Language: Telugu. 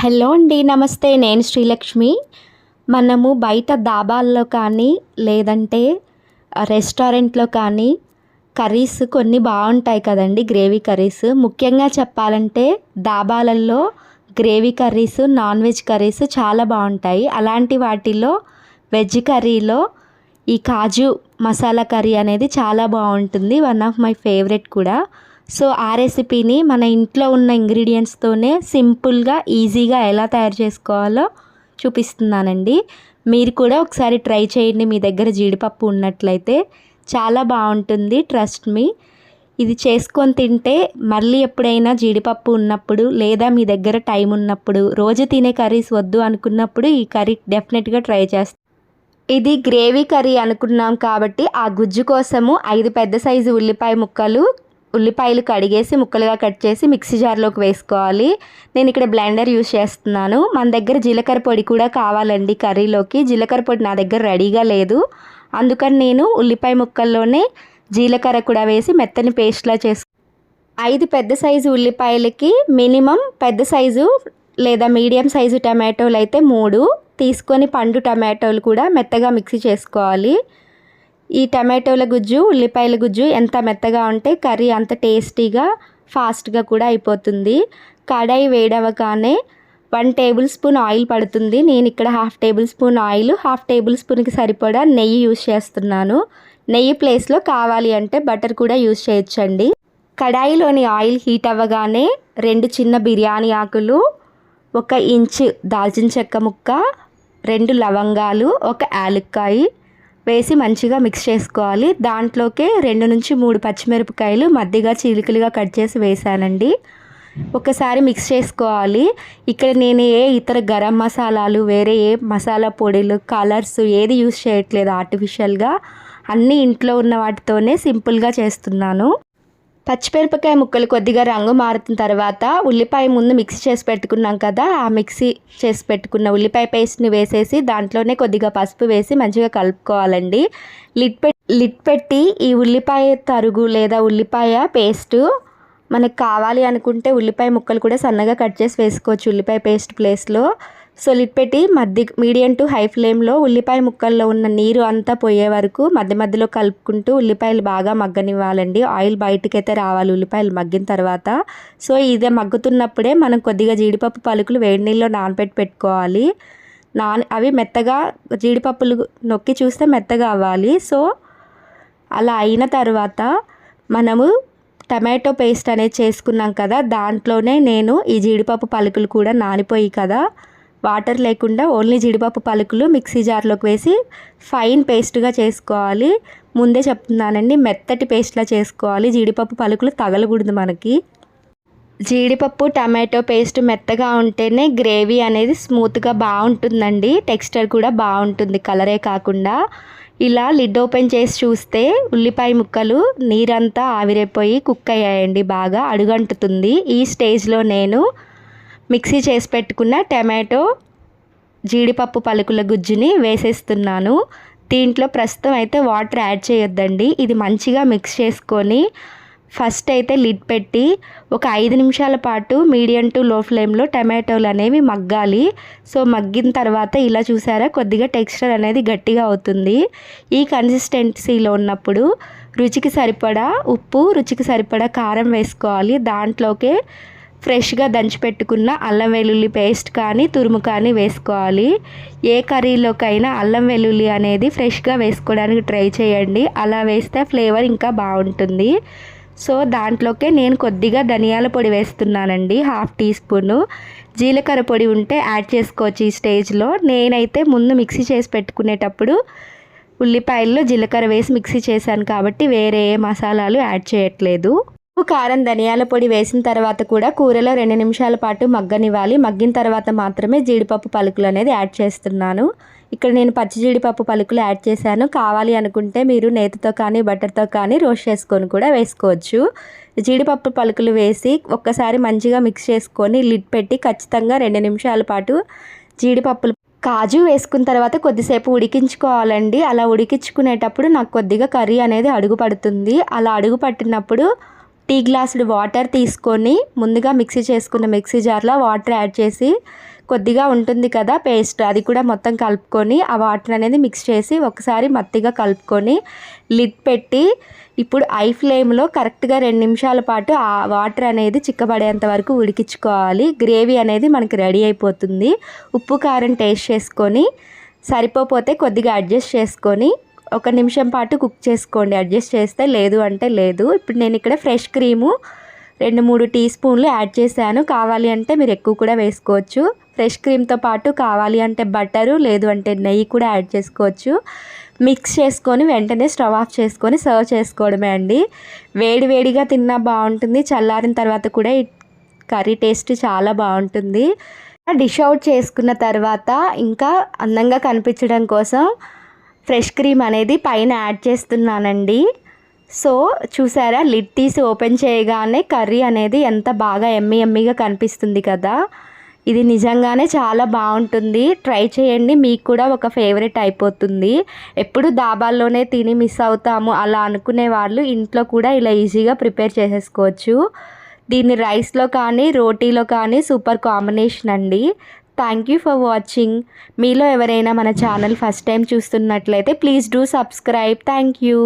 హలో అండి నమస్తే. నేను శ్రీలక్ష్మి. మనము బయట దాబాల్లో కానీ లేదంటే రెస్టారెంట్లో కానీ కర్రీస్ కొన్ని బాగుంటాయి కదండి గ్రేవీ కర్రీస్. ముఖ్యంగా చెప్పాలంటే దాబాలలో gravy curries non veg curries చాలా బాగుంటాయి. అలాంటి వాటిలో వెజ్ కర్రీలో ఈ కాజు మసాలా కర్రీ అనేది చాలా బాగుంటుంది. వన్ ఆఫ్ మై ఫేవరెట్ కూడా. సో ఆ రెసిపీని మన ఇంట్లో ఉన్న ఇంగ్రీడియంట్స్తోనే సింపుల్గా ఈజీగా ఎలా తయారు చేసుకోవాలో చూపిస్తున్నానండి. మీరు కూడా ఒకసారి ట్రై చేయండి. మీ దగ్గర జీడిపప్పు ఉన్నట్లయితే చాలా బాగుంటుంది. ట్రస్ట్ మీ ఇది చేసుకొని తింటే మళ్ళీ ఎప్పుడైనా జీడిపప్పు ఉన్నప్పుడు లేదా మీ దగ్గర టైం ఉన్నప్పుడు రోజు తినే కర్రీస్ వద్దు అనుకున్నప్పుడు ఈ కర్రీ డెఫినెట్గా ట్రై చేస్తాను ఇది గ్రేవీ కర్రీ అనుకున్నాం కాబట్టి ఆ గుజ్జు కోసము ఐదు పెద్ద సైజు ఉల్లిపాయ ముక్కలు ఉల్లిపాయలు కడిగేసి ముక్కలుగా కట్ చేసి మిక్సీ జార్లోకి వేసుకోవాలి. నేను ఇక్కడ బ్లెండర్ యూస్ చేస్తున్నాను. మన దగ్గర జీలకర్ర పొడి కూడా కావాలండి కర్రీలోకి. జీలకర్ర పొడి నా దగ్గర రెడీగా లేదు. అందుకని నేను ఉల్లిపాయ ముక్కల్లోనే జీలకర్ర కూడా వేసి మెత్తని పేస్ట్లా చేసు ఐదు పెద్ద సైజు ఉల్లిపాయలకి మినిమం పెద్ద సైజు లేదా మీడియం సైజు టమాటోలు అయితే మూడు. తీసుకొని పండు టమాటోలు కూడా మెత్తగా మిక్సీ చేసుకోవాలి. ఈ టమాటోల గుజ్జు ఉల్లిపాయల గుజ్జు ఎంత మెత్తగా ఉంటే కర్రీ అంత టేస్టీగా ఫాస్ట్గా కూడా అయిపోతుంది. కడాయి వేడవగానే వన్ టేబుల్ స్పూన్ ఆయిల్ పడుతుంది. నేను ఇక్కడ half table spoon oil half table స్పూన్కి సరిపడా నెయ్యి యూస్ చేస్తున్నాను. నెయ్యి ప్లేస్లో కావాలి అంటే బటర్ కూడా యూజ్ చేయొచ్చండి. కడాయిలోని ఆయిల్ హీట్ అవ్వగానే రెండు చిన్న బిర్యానీ ఆకులు ఒక ఇంచు దాల్చిన చెక్క ముక్క రెండు లవంగాలు ఒక యాలక్కాయి వేసి మంచిగా మిక్స్ చేసుకోవాలి. దాంట్లోకే రెండు నుంచి మూడు పచ్చిమిరపకాయలు మధ్యగా చిలికలుగా కట్ చేసి వేసానండి. ఒకసారి మిక్స్ చేసుకోవాలి. ఇక్కడ నేను ఏ ఇతర గరం మసాలాలు వేరే ఏ మసాలా పొడిలు కలర్స్ ఏది యూస్ చేయట్లేదు ఆర్టిఫిషియల్గా అన్నీ ఇంట్లో ఉన్న వాటితోనే సింపుల్గా చేస్తున్నాను. పచ్చిమిరపకాయ ముక్కలు కొద్దిగా రంగు మారుతున్న తర్వాత ఉల్లిపాయ ముందు మిక్సీ చేసి పెట్టుకున్నాం కదా ఆ మిక్సీ చేసి పెట్టుకున్న ఉల్లిపాయ పేస్ట్ని వేసేసి దాంట్లోనే కొద్దిగా పసుపు వేసి మంచిగా కలుపుకోవాలండి. లిట్ పెట్టి లిట్ పెట్టి ఈ ఉల్లిపాయ తరుగు లేదా ఉల్లిపాయ పేస్టు మనకు కావాలి అనుకుంటే ఉల్లిపాయ ముక్కలు కూడా సన్నగా కట్ చేసి వేసుకోవచ్చు ఉల్లిపాయ పేస్ట్ ప్లేస్లో. సో లిట్ పెట్టి మధ్య మీడియం టు హై ఫ్లేమ్లో ఉల్లిపాయ ముక్కల్లో ఉన్న నీరు అంతా పోయే వరకు మధ్య మధ్యలో కలుపుకుంటూ ఉల్లిపాయలు బాగా మగ్గనివ్వాలండి. ఆయిల్ బయటకైతే రావాలి ఉల్లిపాయలు మగ్గిన తర్వాత. సో ఇదే మగ్గుతున్నప్పుడే మనం కొద్దిగా జీడిపప్పు పలుకులు వేడి నీళ్ళలో నానబెట్టి పెట్టుకోవాలి. నాన్ అవి మెత్తగా జీడిపప్పులు నొక్కి చూస్తే మెత్తగా అవ్వాలి. సో అలా అయిన తర్వాత మనము టమాటో పేస్ట్ అనేది చేసుకున్నాం కదా దాంట్లోనే నేను ఈ జీడిపప్పు పలుకులు కూడా నానిపోయి కదా వాటర్ లేకుండా ఓన్లీ జీడిపప్పు పలుకులు మిక్సీ జార్లోకి వేసి ఫైన్ పేస్ట్గా చేసుకోవాలి. ముందే చెప్తున్నానండి మెత్తటి పేస్ట్లా చేసుకోవాలి. జీడిపప్పు పలుకులు తగలకూడదు మనకి. జీడిపప్పు టమాటో పేస్ట్ మెత్తగా ఉంటేనే గ్రేవీ అనేది స్మూత్గా బాగుంటుందండి. టెక్స్చర్ కూడా బాగుంటుంది కలరే కాకుండా. ఇలా లిడ్ ఓపెన్ చేసి చూస్తే ఉల్లిపాయ ముక్కలు నీరంతా ఆవిరైపోయి కుక్ అయ్యాయండి బాగా అడుగంటుతుంది. ఈ స్టేజ్లో నేను మిక్సీ చేసి పెట్టుకున్న టమాటో జీడిపప్పు పలుకుల గుజ్జుని వేసేస్తున్నాను. దీంట్లో ప్రస్తుతం అయితే వాటర్ యాడ్ చేయొద్దండి. ఇది మంచిగా మిక్స్ చేసుకొని ఫస్ట్ అయితే లిడ్ పెట్టి ఒక ఐదు నిమిషాల పాటు మీడియం టు లో ఫ్లేమ్లో టమాటోలు అనేవి మగ్గాలి. సో మగ్గిన తర్వాత ఇలా చూసారా? కొద్దిగా టెక్స్చర్ అనేది గట్టిగా అవుతుంది. ఈ కన్సిస్టెన్సీలో ఉన్నప్పుడు రుచికి సరిపడా ఉప్పు రుచికి సరిపడా కారం వేసుకోవాలి. దాంట్లోకే ఫ్రెష్గా దంచిపెట్టుకున్న అల్లం వెల్లుల్లి పేస్ట్ కానీ తురుము కానీ వేసుకోవాలి. ఏ కర్రీలోకైనా అల్లం వెల్లుల్లి అనేది ఫ్రెష్గా వేసుకోవడానికి ట్రై చేయండి. అలా వేస్తే ఫ్లేవర్ ఇంకా బాగుంటుంది. సో దాంట్లోకే నేను కొద్దిగా ధనియాల పొడి వేస్తున్నానండి. Half teaspoon. జీలకర్ర పొడి ఉంటే యాడ్ చేసుకోవచ్చు ఈ స్టేజ్లో. నేనైతే ముందు మిక్సీ చేసి పెట్టుకునేటప్పుడు ఉల్లిపాయల్లో జీలకర్ర వేసి మిక్సీ చేశాను కాబట్టి వేరే ఏ మసాలాలు యాడ్ చేయట్లేదు. కారం ధనియాల పొడి వేసిన తర్వాత కూడా కూరలో రెండు నిమిషాల పాటు మగ్గనివ్వాలి. మగ్గిన తర్వాత మాత్రమే జీడిపప్పు పలుకులు అనేది యాడ్ చేస్తున్నాను. ఇక్కడ నేను పచ్చి జీడిపప్పు పలుకులు యాడ్ చేశాను. కావాలి అనుకుంటే మీరు నేతితో కానీ బటర్తో కానీ రోస్ట్ చేసుకొని కూడా వేసుకోవచ్చు. జీడిపప్పు పలుకులు వేసి ఒక్కసారి మంచిగా మిక్స్ చేసుకొని లిడ్ పెట్టి ఖచ్చితంగా రెండు నిమిషాల పాటు జీడిపప్పులు కాజు వేసుకున్న తర్వాత కొద్దిసేపు ఉడికించుకోవాలండి. అలా ఉడికించుకునేటప్పుడు నాకు కొద్దిగా కర్రీ అనేది అడుగు పడుతుంది అలా అడుగు పట్టినప్పుడు టీ గ్లాసుడు వాటర్ తీసుకొని ముందుగా మిక్సీ చేసుకున్న మిక్సీ జార్లో వాటర్ యాడ్ చేసి కొద్దిగా ఉంటుంది కదా పేస్ట్ అది కూడా మొత్తం కలుపుకొని ఆ వాటర్ అనేది మిక్స్ చేసి ఒకసారి మత్తిగా కలుపుకొని లిడ్ పెట్టి ఇప్పుడు ఐ ఫ్లేమ్లో కరెక్ట్గా రెండు నిమిషాల పాటు ఆ వాటర్ అనేది చిక్కబడేంత వరకు ఉడికించుకోవాలి. గ్రేవీ అనేది మనకి రెడీ అయిపోతుంది. ఉప్పు కారం టేస్ట్ చేసుకొని సరిపోతే కొద్దిగా అడ్జస్ట్ చేసుకొని ఒక నిమిషం పాటు కుక్ చేసుకోండి అడ్జస్ట్ చేస్తే లేదు అంటే లేదు. ఇప్పుడు నేను ఇక్కడ ఫ్రెష్ క్రీము రెండు మూడు టీ స్పూన్లు యాడ్ చేశాను. కావాలి అంటే మీరు ఎక్కువ కూడా వేసుకోవచ్చు. ఫ్రెష్ క్రీమ్తో పాటు కావాలి అంటే బటరు లేదు అంటే నెయ్యి కూడా యాడ్ చేసుకోవచ్చు. మిక్స్ చేసుకొని వెంటనే స్టవ్ ఆఫ్ చేసుకొని సర్వ్ చేసుకోవడమే అండి. వేడివేడిగా తిన్నా బాగుంటుంది. చల్లారిన తర్వాత కూడా ఈ కర్రీ టేస్ట్ చాలా బాగుంటుంది. డిష్ అవుట్ చేసుకున్న తర్వాత ఇంకా అందంగా కనిపించడం కోసం ఫ్రెష్ క్రీమ్ అనేది పైన యాడ్ చేస్తున్నానండి. సో చూసారా? లిడ్ తీసి ఓపెన్ చేయగానే కర్రీ అనేది ఎంత బాగా ఎమ్మి ఎమ్మిగా కనిపిస్తుంది కదా? ఇది నిజంగానే చాలా బాగుంటుంది. ట్రై చేయండి. మీకు కూడా ఒక ఫేవరెట్ అయిపోతుంది. ఎప్పుడు దాబాల్లోనే తిని మిస్ అవుతాము. అలా అనుకునే వాళ్ళు ఇంట్లో కూడా ఇలా ఈజీగా ప్రిపేర్ చేసేసుకోవచ్చు. దీన్ని రైస్లో కానీ రోటీలో కానీ సూపర్ కాంబినేషన్ అండి. థ్యాంక్ యూ ఫర్ వాచింగ్ మీలో ఎవరైనా మన ఛానల్ ఫస్ట్ టైం చూస్తున్నట్లయితే please do subscribe thank you